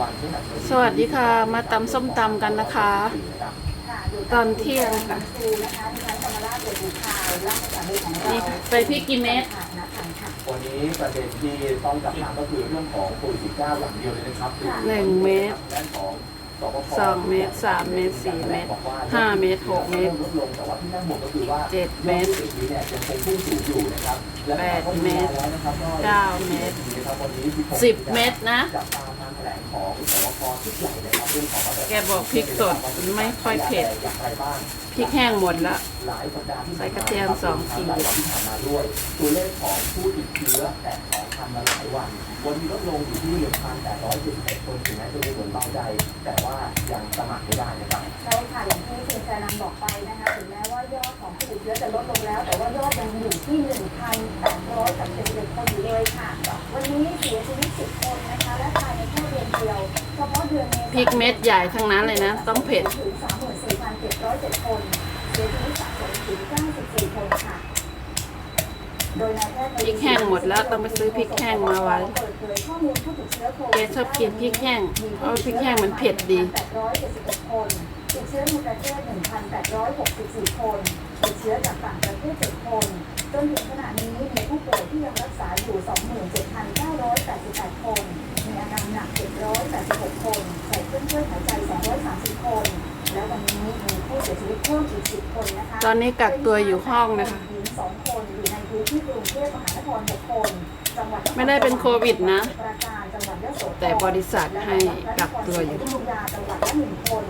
วันพฤหัสบดีสวัสดีค่ะ มาตำส้มตำกันนะคะ ตอนเที่ยงค่ะ นี่ค่ะใส่พริกกี่เม็ดวันนี้ประเด็นที่ต้องจับตามก็คือเรื่องของโควิด19อย่างเดียวเลยนะครับคือหนึ่งเมตรด้านของสบคสองเมตรสามเมตรสี่เมตรบอกว่าห้าเมตรหกเมตรลดลงแต่ว่าที่น่าห่วงก็คือว่าเจ็ดเมตรยอดผู้ติดเชื้อเนี่ยยังคงพุ่งสูงอยู่นะครับและแปดก็เมตรแล้วนะครับก็เก้าเมตรนะครับวันนี้16สิบเมตรนะ จับตามการแถลงของสบคชุดใหญ่นะครับเรื่องของมาตรารแกบอกพริกสดไม่ค่อยเผ็ดอย่างไรบ้างพริกแห้งหมดละหลายสัปดาห์ที่ใส่กระเทียมสองขีดหลายวันที่ผ่านมาด้วย ตัวเลขของผู้ติดเชื้อแต่ของพันมาหลายวัน วันนี้ลดลงอยู่ที่1,871คนถึงแม้จะดูเหมือนเบาใจ แต่ว่ายังสมัครไม่ได้นะครับใช่ค่ะอย่างที่คุณแซนันบอกไปนะคะถึงแม้ว่ายอดของผู้ติดเชื้อจะลดลงแล้ว แต่ว่ายอดยังอยู่ที่1,800 พริกเม็ดใหญ่ทั้งนั้นเลยนะ ต้องเผ็ดพริกแห้งหมดแล้วต้องไปซื้อพริกแห้งมาไว้เปิดเผยข้อมูลผู้ติดเชื้อโควิดแกชอบกินพริกแห้งเพราะพริกแห้งมันเผ็ดดีติดเชื้อในประเทศ1,864 คนติดเชื้อจากต่างประเทศ7คน จนถึงขณะนี้มีผู้ป่วยที่ยังรักษาอยู่ 27,988 คน หนัก 786 คนใส่เครื่องช่วยหายใจ 230 คน และวันนี้มีผู้เสียชีวิตเพิ่มอีก 10 คนนะคะตอนนี้กักตัวอยู่ห้องนะคะหญิงสองคนอยู่ในพื้นที่กรุงเทพมหานคร6คนจังหวัดไม่ได้เป็นโควิดนะ ปราการจังหวัดยโสธรแต่บริษัทให้กักตัวอยู่และจังหวัดจังหวัดละหนึ่งคน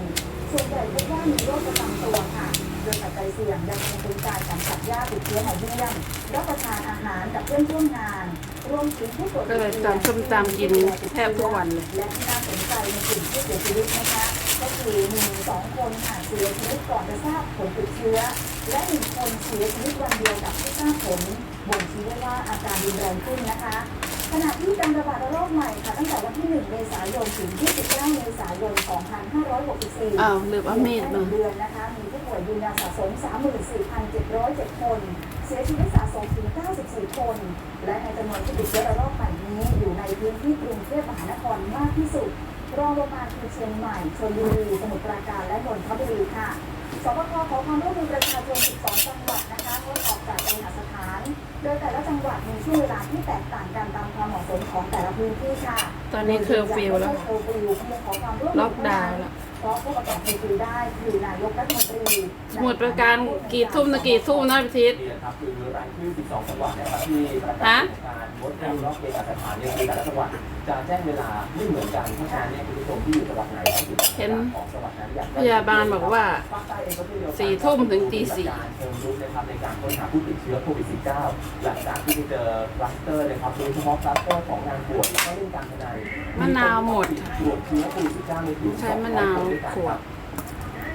ส่วนใหญ่พบว่ามีโรคประจำตัวค่ะโดยปัจจัยเสี่ยงยังคงเป็นการสัมผัสญาติติดเชื้อมาเยี่ยมรับประทานอาหารกับเพื่อนร่วมงาน ก็เลยตำส้มตำกินแทบทุกวันเลยและที่น่าสนใจในกลุ่มผู้เสียชีวิตนะคะก็คือหนึ่งสองคนค่ะเสียชีวิตก่อนจะทราบผลติดเชื้อ และหนึ่งคนเสียชีวิตวันเดียวกับที่ทราบผลบ่งชี้ได้ว่าอาการรุนแรงขึ้นนะคะ ขณะที่การระบาดระลอกใหม่ค่ะตั้งแต่วันที่ 1 เมษายนถึง 29 เมษายน 2564อ้าวลืมเอามีดมาเดือนนะคะ มีผู้ป่วยยืนยันสะสม 34,707 คน เสียชีวิตสะสมถึง 94 คน และในจำนวนผู้ติดเชื้อระลอกใหม่นี้ อยู่ในพื้นที่กรุงเทพมหานครมากที่สุด รองลงมาคือเชียงใหม่ชลบุรี สมุทรปราการ และนนทบุรีค่ะ สปคขอความร่วมมือประชาชน 12 จังหวัดนะคะงดออกจากเคหสถาน โดยแต่ละจังหวัดมีช่วงเวลาที่แตกต่างกันตามความเหมาะสมของแต่ละพื้นที่ค่ะตอนนี้เคอร์ฟิวแล้วเคอร์ฟิวขอความร่วมมืล็อกดาวน์แล้วเพราะผู้ประกอบเคอร์ฟิวได้คือนายกรัฐมนตรีสมุดประการกี่ทุ่มนะกี่ทุ่มนะพิทิศนี่นะครับคือรายชื่อ 12 จังหวัดนะครับที่ประกาศการงดการรอบเกณฑ์อาสถานเนี่ยคือแต่ละจังหวัดจะแจ้งเวลาไม่เหมือนกันเพราะฉะนั้นเนี่ยคุณผู้ชมที่อยู่จังหวัดไหนต้องติดตามเห็นของจังหวัดนั้นอย่างพยาบาลบอกว่าภาคใต้เองก็เช่นเดียวกันสี่ทุ่มถึงตีสี่การเชิงรุกนะครับในการค้นหาผู้ติดเชื้อโควิด -19 หลังจากที่ไปเจอคลัสเตอร์นะครับโดยเฉพาะคลัสเตอร์ของงานบวชและก็เรื่องการพนันมะนาวหมดตรวจเชื้อโควิด -19 ในถึงใช้มะนาวขวด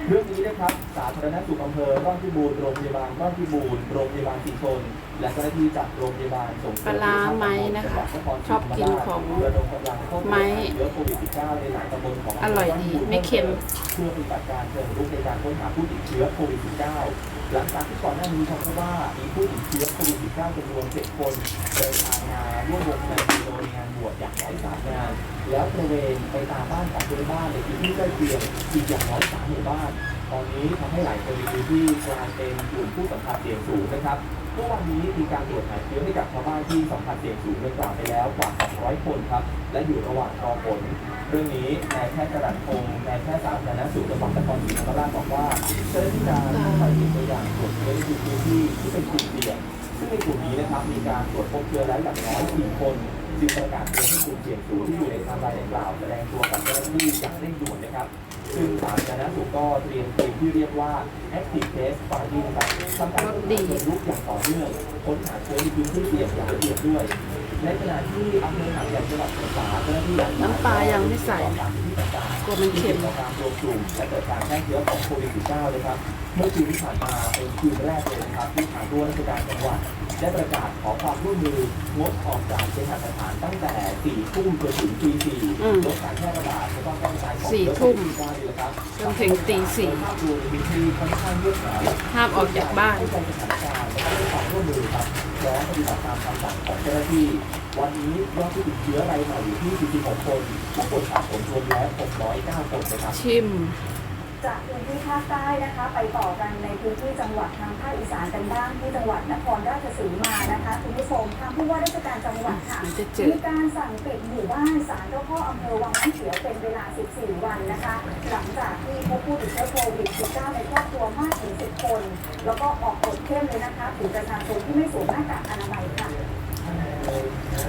เรื่องนี้นะครับ สาธารณสุขอำเภอร่อนพิบูรณ์โรงพยาบาลร่อนพิบูรณ์โรงพยาบาลศรีชน และเจ้าหน้าที่จากโรงพยาบาลส่งเสปริลามร้าไหมนะคะชอบกินของระดมกำลังเข้าตรวจไหมหาเชื้อโควิด -19 ในหลายตำบลของอร่อยดีไม่เค็ม เพื่อปฏิบัติการเชิงรุกในการค้นหาผู้ติดเชื้อโควิด -19 หลังจากที่ก่อนหน้านี้พบว่ามีผู้ติดเชื้อโควิด -19 จำนวน7คนเดินทางมาร่วมวงงานโดยงานบวชอย่างน้อยสามงาน แล้วตระเวนไปตามบ้านของเพื่อนบ้านในพื้นที่ใกล้เคียงอีกอย่างน้อยสามหมู่บ้าน ตอนนี้ทำให้หลายคนในพื้นที่กลายเป็นกลุ่มผู้สัมผัสเสี่ยงสูงนะครับเมื่อวันนี้มีการตรวจหาเชื้อให้กับชาวบ้านที่สัมผัสเสี่ยงสูงดังกล่าวไปแล้วกว่า 200 คนครับ และอยู่ระหว่างรอผล เรื่องนี้นายแพทย์กระดันพงศ์นายแพทย์สาธารณสุขจังหวัดนครศรีธรรมราชบอกว่าเจ้าหน้าที่การไปเก็บตัวอย่างตรวจเชื้อในพื้นที่ที่เป็นกลุ่มเสี่ยง ซึ่งในกลุ่มนี้นะครับมีการตรวจพบเชื้อแล้วอย่างน้อย4คนจึงประกาศเตือนให้กลุ่มเสี่ยงสูงที่อยู่ในไทม์ไลน์ดังกล่าวแสดงตัวกับเจ้าหน้าที่อย่างเร่งด่วนนะครับ ซึ่งสาธารณสุขก็เตรียมทีมที่เรียกว่า active test finding ครับทำการค้นหาเชิงรุกอย่างต่อเนื่องค้นหาเชื้อในพื้นที่เสี่ยงอย่างละเอียดด้วยในขณะที่อำเภอหางใหญ่จังหวัดสงขลาเจ้าหน้าที่น้ำปลายังไม่ใส่ที่ต่างๆกลัวมันเค็มต่อการรวมกลุ่มและเกิดการแพร่เชื้อของโควิด -19 เลยครับเมื่อคืนที่ผ่านมาเป็นคืนแรกเลยนะครับที่ทางผู้ว่าราชการจังหวัดได้ประกาศขอความร่วมมืองดออกจากเคหสถานตั้งแต่4ทุ่มจนถึงตีอืม4ลดการแพร่ระบาดแล้วก็กระจายของสี่ทุ่มจนถึงตีสี่ภาพรวมมีที่ค่อนข้างเงียบเหงาห้ามออกจากบ้านเข้าใจสถานการณ์และก็ให้ความร่วมมือครับและปฏิบัติตามคำสั่งของเจ้าหน้าที่ วันนี้ยอดผู้ติดเชื้อรายใหม่อยู่ที่46คนผู้ป่วยสะสมรวมแล้ว609คนนะครับชิม จากพื้นที่ภาคใต้นะคะ ไปต่อกันในพื้นที่จังหวัดทางภาคอีสานกันบ้างที่จังหวัดนครราชสีมานะคะคุณผู้ชมทางผู้ว่าราชการจังหวัดค่ะมันจะจืดมีการสั่งปิดหมู่บ้านสารเจ้าพ่ออำเภอวังน้ำเขียวเป็นเวลา 14 วันนะคะ หลังจากที่พบผู้ติดเชื้อโควิด -19 ในครอบครัวมากถึง 10 คน แล้วก็ออกกฎเข้มเลยนะคะถึงประชาชนที่ไม่สวมหน้ากากอนามัยค่ะ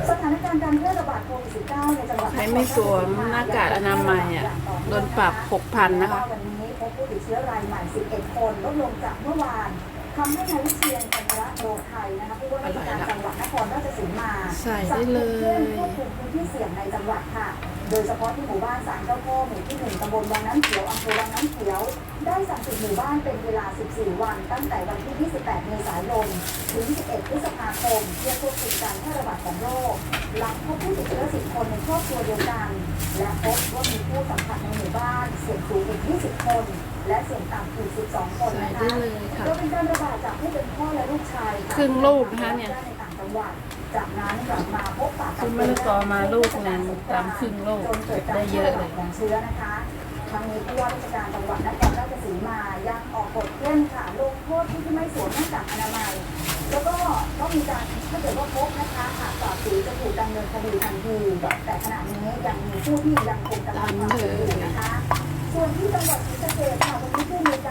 สถานการณ์การแพร่ระบาดโควิด -19 ในจังหวัดใครไม่สวมหน้ากากอนามัยอะโดนปรับ 6,000 นะคะวันนี้พบ ผู้ติดเชื้อรายใหม่ 11 คนลดลงจากเมื่อวานทำให้นายวิเชียนจันทระโรไทยนะคะผู้ว่าราชการจังหวัด ครราชสีมาใส่ได้เลยสั่งคุมเข้มควบคุมพื้นที่เสี่ยงในจังหวัดค่ะ โดยเฉพาะที่หมู่บ้านสารเจ้าพ่อหมู่ที่หนึ่งตำบลวังน้ำเขียวอำเภอวังน้ำเขียว ได้สั่งปิดหมู่บ้านเป็นเวลา 14 วัน ตั้งแต่วันที่ 28 เมษายน ถึง 11 พฤษภาคม เพื่อควบคุมการแพร่ระบาดของโรค หลังพบผู้ติดเชื้อ 10 คนในครอบครัวเดียวกัน และพบว่ามีผู้สัมผัสในหมู่บ้านเสี่ยงสูงอีก 20 คนและเสี่ยงต่ำอีก12 คนใส่นะได้คะเลยค่ะโดยเป็นการระบาดจากผู้เป็นพ่อและลูกชายะครึ่งลูกนะคะเนี่ย ในต่างจังหวัดจากนั้นกลับมาพบปะกับซื้อมะละกอมาลูกหนึ่งตามครึ่งลูกจนเกิดการได้เยอะเลยของเชื้อนะคะทั้งนี้ผู้ว่าราชการจังหวัดนครราชสีมายังออกกฎเข้มค่ะลงโทษผู้ที่ไม่สวมหน้ากากอนามัย แล้วก็ต้องมีการถ้าเกิดว่าพบนะคะหากฝ่าฝืนจะถูกดำเนินคดีทันทีแต่ขณะนี้ยังมีผู้ที่ยังคงกระทำความผิดอยู่นะคะ ส่วนที่จังหวัดศรีสะเกษค่ะวันนี้ผู้มีการ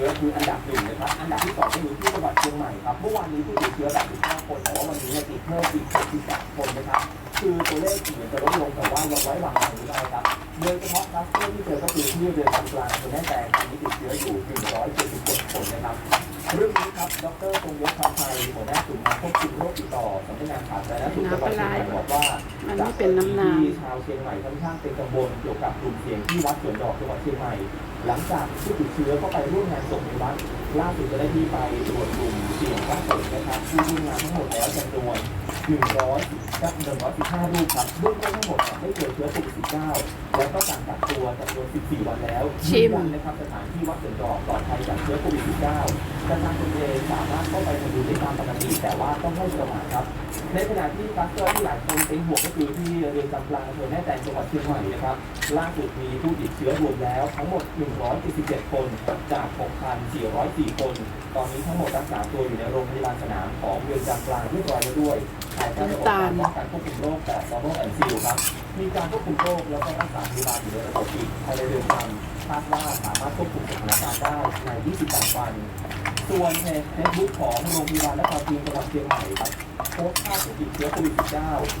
ชื้อคืออันดับหนึ่งนะครับ อันดับที่สองก็อยู่ที่จังหวัดเชียงใหม่ครับ เมื่อวานนี้ผู้ติดเชื้อแบบ15คน แต่ว่าวันนี้เนี่ยติดเพิ่มอีก63คนนะครับ คือตัวเลขเหมือนจะลดลงแต่ว่ายังไว้วางใจไม่ได้ครับ โดยเฉพาะคลัสเตอร์ที่เจอก็คือที่เรือนจำกลางอำเภอแม่แตงตอนนี้ติดเชื้ออยู่176คนนะครับ เรื่องนี้ครับ ดรทรงยศคำไทยหัวหน้าศูนย์ควบคุมโรคติดต่อสำนักงานสาธารณสุขจังหวัด นี่เป็นน้ำน้ำที่ชาวเชียงใหม่ค่อนข้างเป็นกังวลเกี่ยวกับกลุ่มเสี่ยงที่วัดสวนดอกจังหวัดเชียงใหม่ หลังจากผู้ติดเชื้อเข้าไปร่วมงานศพในวัดล่าสุดจะได้ที่ไปตรวจกลุ่มเสี่ยงล่าสุดนะครับผู้ร่วมงานทั้งหมดแล้วจำนวน100กับ115รูปครับเบื้องต้นทั้งหมดไม่เจอเชื้อโควิด19 แล้วก็สั่งกักตัวจำนวน 14 วันแล้วชิม ยืนยันนะครับสถานที่วัดสวนดอกปลอดภัยจากเชื้อโควิด 19 ประชาชนเองสามารถเข้าไปทำบุญได้ตามปกติแต่ว่าต้องไม่ประมาทครับ ในขณะที่คลัสเตอร์ที่หลายคนเป็นห่วงก็คือที่เรือนจำกลางอำเภอแม่แตงจังหวัดเชียงใหม่นะครับ ล่าสุดมีผู้ติดเชื้อรวมแล้วทั้งหมด 177 คนจาก 6,404 คน ตอนนี้ทั้งหมดรักษาตัวอยู่ในโรงพยาบาลสนามของเรือนจำกลางเรียบร้อยแล้วด้วยภายใต้ระบบการป้องกันควบคุมโรคแบบ normal and seal ครับ มีการควบคุมโรคแล้วก็รักษาพยาบาลอยู่ในระบบอีกภายในเรือนจำคาดว่าสามารถควบคุมสถานการณ์ได้ใน 28 วัน ส่วนเพจเฟซบุ๊กของโรงพยาบาลนครพิงจังหวัดเชียงใหม่ครับโพสต์ภาพผู้ติดเชื้อโควิด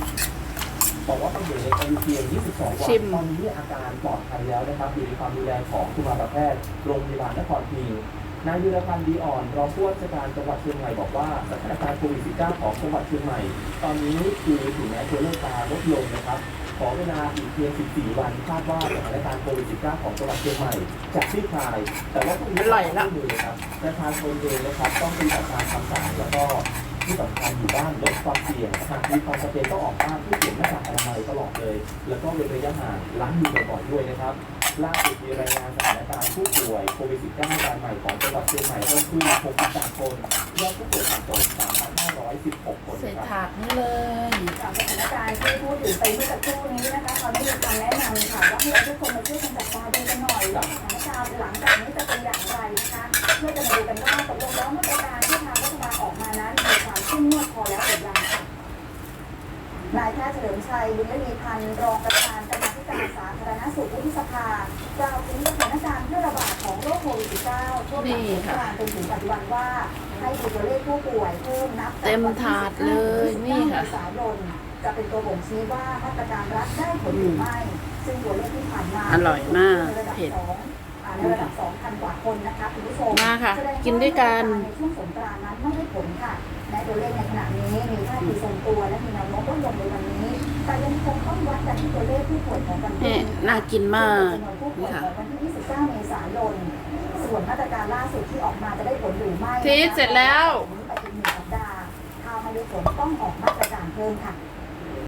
-19 บอกว่าเป็นอยู่ในอายุเพียง 22 วันชิมตอนนี้อาการปลอดภัยแล้วนะครับอยู่ในความดูแลของกุมารแพทย์โรงพยาบาลนครพิงค์นายยุรพันธ์ดีอ่อนรองผู้ว่าราชการจังหวัดเชียงใหม่บอกว่าสถานการณ์โควิด -19 ของจังหวัดเชียงใหม่ ตอนนี้คือถึงแม้ตัวเลขการลดลงนะครับ ขอเวลาอีกเพียง 14 วันคาดว่าสถานการณ์โควิด -19 ของจังหวัดเชียงใหม่จะคลี่คลาย แต่ว่าพรุ่งนี้อร่อยละมือครับประชาชนเองนะครับต้องปฏิบัติตามคำสั่งแล้วก็ที่สำคัญอยู่บ้านลดความเสี่ยงหากมีความจำเป็นต้องออกบ้านที่สวมหน้ากากอนามัยตลอดเลย แล้วก็เว้นระยะห่างล้างมือบ่อยๆด้วยนะครับล่าสุดมีรายงานสถานการณ์ผู้ป่วยโควิด -19 รายใหม่ของจังหวัดเชียงใหม่เพิ่มขึ้น63คนยอดผู้ป่วยสะสม 3,516 คนใส่นะครับถาดนี่เลย จากสถานการณ์ที่พูดถึงไปเมื่อสักครู่นี้นะคะเขาได้มีคำแนะนำค่ะว่าให้เราทุกคนมาช่วยกันจับตาดูกันหน่อยว่าสถานการณ์หลังจากนี้จะเป็นอย่างไรนะคะเพื่อจะมาดูกันว่าตกลงแล้วมาตรการที่ทางรัฐบาลออกมานั้นมีความเข้มงวดพอแล้วหรือยังค่ะนายแพทย์เฉลิมชัยบุญยมีพันธ์รอง -19 ช่วงหลังสงกรานต์จนถึงปัจจุบันว่าให้ดูตัวเลขผู้ป่วยเพิ่มนับเต็มถาดเลยนี่ค่ะ สายนจะเป็นตัวบ่งชี้ว่ามาตรการรัฐได้ผลหรือไม่ ซึ่งตัวเลขที่ผ่านมาอร่อยมากในระดับเผ็ดสองอ่าในระดับสองพันกว่าคนนะคะคุณผู้ชมมาค่ะแสดงกินด้วยกันในช่วงสงกรานต์นั้นไม่ได้ผลค่ะแม้ตัวเลขในขณะนี้มีท่าทีทรงตัวและมีแนวโน้มลดลงในวันนี้แต่ยังคคงต้องวัดกันที่ตัวเลขผู้ป่วยของวันนี่นี้น่ากินมากจำนวนผู้ป่วยนี่ค่ะของวันที่ 29 เมษายน ส่วนมาตรการล่าสุดที่ออกมาจะได้ผลหรือไม่พีชเสร็จแล้วไปอีกหนึ่งสัปดาห์ถ้าไม่ได้ผลต้องออกมาตรการเพิ่มค่ะ